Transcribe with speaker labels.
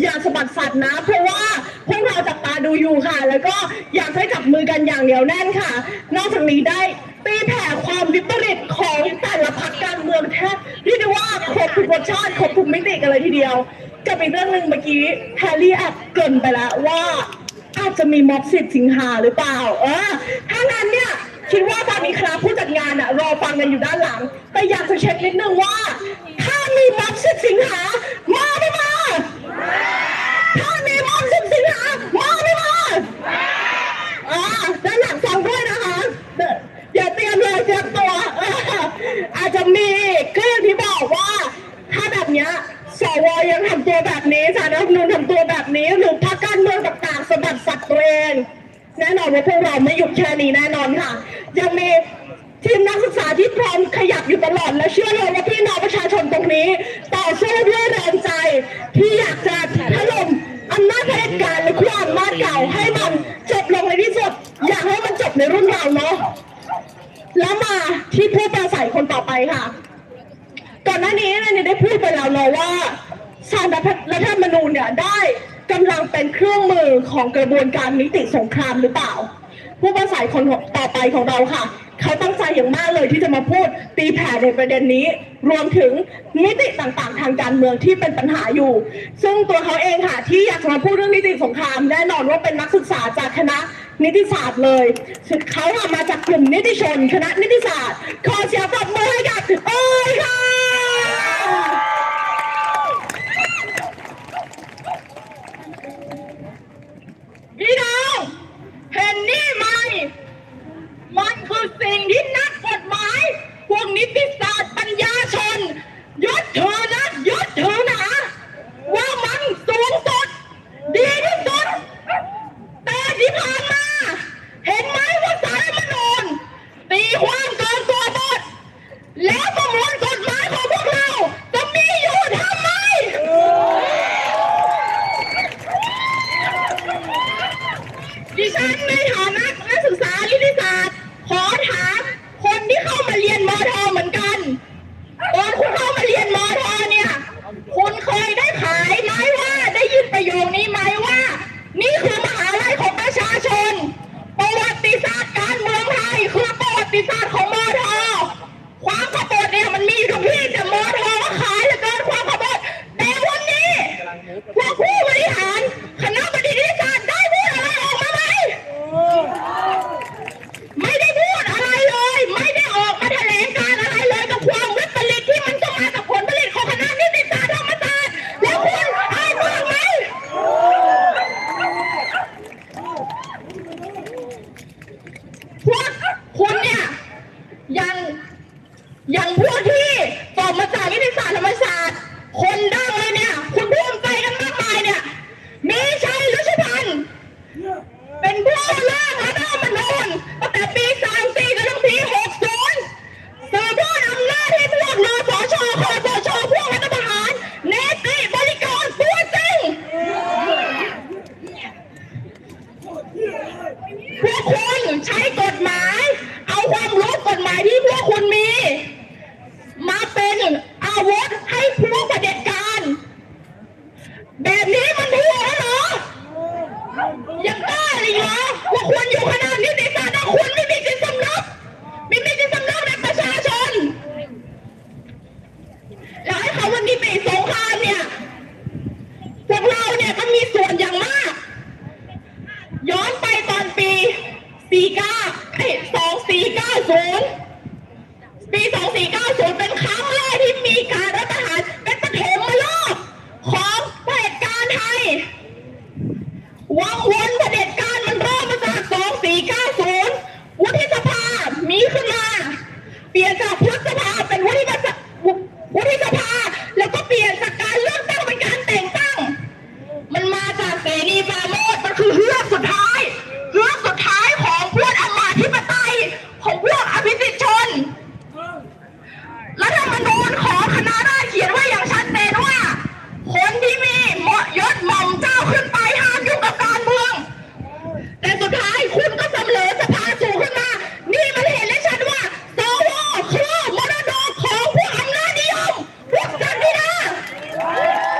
Speaker 1: อย่าสะบัดสัตว์นะ เพราะว่าพวกเราจับตาดูอยู่ค่ะ แล้วก็อยากให้จับมือกันอย่างเหนียวแน่นค่ะ นอกจากนี้ได้ตีแผ่ความวิปริตของแต่ละพรรคการเมืองแทบเรียกได้ว่าครบทุกรสชาติครบทุกมิติกันเลยทีเดียวกับอีกเรื่องหนึ่งเมื่อกี้แฮร์รี่แอบเกรินไปแล้วว่าอาจจะมีม็อบสิบสิงหาหรือเปล่า เออ ถ้างั้นเนี่ย คิดว่าตอนนี้ครับผู้จัดงานอะรอฟังกันอยู่ด้านหลัง แต่อยากจะเช็คนิดนึงว่า ถ้ามีม็อบสิบสิงหา มาไม่มา ถ้ามีม็อบสิบสิงหา มาไม่มาอ่าด้านหลังฟังด้วยนะคะเดี๋ยวอย่าเตรียมเลยเตรียมตัว เอออาจจะมีก็อย่างที่บอกว่า ถ้าแบบเนี้ยสวยังทำตัวแบบนี้สารรัฐธรรมนูญทำตัวแบบ นี้หรือพรรคการเมืองต่างๆสะบัดสัตว์ตัวเองแน่นอนว่าพวกเราไม่หยุดแค่นี้แน่นอนค่ะ ยังมีทีมนักศึกษาที่พร้อมขยับอยู่ตลอด และเชื่อเลยว่าพี่น้องประชาชนตรงนี้ ต่อสู้ด้วยแรงใจ ที่อยากจะถล่มอำนาจเผด็จการหรือความอำนาจเก่าให้มันจบลงในที่สุด อยากให้มันจบในรุ่นเราเนาะแล้วมาที่ผู้ปราศัยคนต่อไปค่ะ ก่อนหน้านี้เนี่ยได้พูดไปแล้วเนาะว่าสารรัฐธรรมนูญเนี่ยได้ เป็นเครื่องมือของกระบวนการนิติสงครามหรือเปล่า ผู้ประสัยคนต่อไปของเราค่ะ เขาตั้งใจอย่างมากเลยที่จะมาพูดตีแผ่ในประเด็นนี้ รวมถึงมิติต่างๆ ทางการเมืองที่เป็นปัญหาอยู่ ซึ่งตัวเขาเองค่ะที่อยากจะมาพูดเรื่องนิติสงครามแน่นอนว่าเป็นนักศึกษาจากคณะนิติศาสตร์เลยเขาอะมาจากกลุ่มนิติชน คณะนิติศาสตร์ ขอเสียงปรบมือให้กับเอ้ยค่ะ คุใช้กฎหมาย เอาความรู้กฎหมายที่พวกคุณมี มาเป็นอาวุธให้พวกประเด็จการ แบบนี้มันถูแล้วเหรอยังกล้าเลยเหรอว่าคุณอยู่ขนาดนี้ในสาธารณคุณไม่มีจิตสำนึกไม่มีจิตสำนึกในประชาชนแล้วให้เขาวันนี้ไปสงครามเนี่ยพวกเราเนี่ยก็มีส่วนอย่างมาก ย้อนไปตอนปี สี่เก้าสองสี่เก้าศูนย์ปีสองสี่เก้าศูนย์เป็นครั้งแรกที่มีการรัฐประหารเป็นปฐมาลอกของเผด็จการไทย วังวนเผด็จการมันเริ่มมาจากสองสี่เก้าศูนย์วุฒิสภา มีขึ้นมา เปลี่ยนจากพุทธสภาเป็นวุฒิวุฒิสภา แล้วก็เปลี่ยนจากการเลือกตั้งเป็นการแต่งตั้ง มันมาจากเสนีปาโมดมันคือเฮือ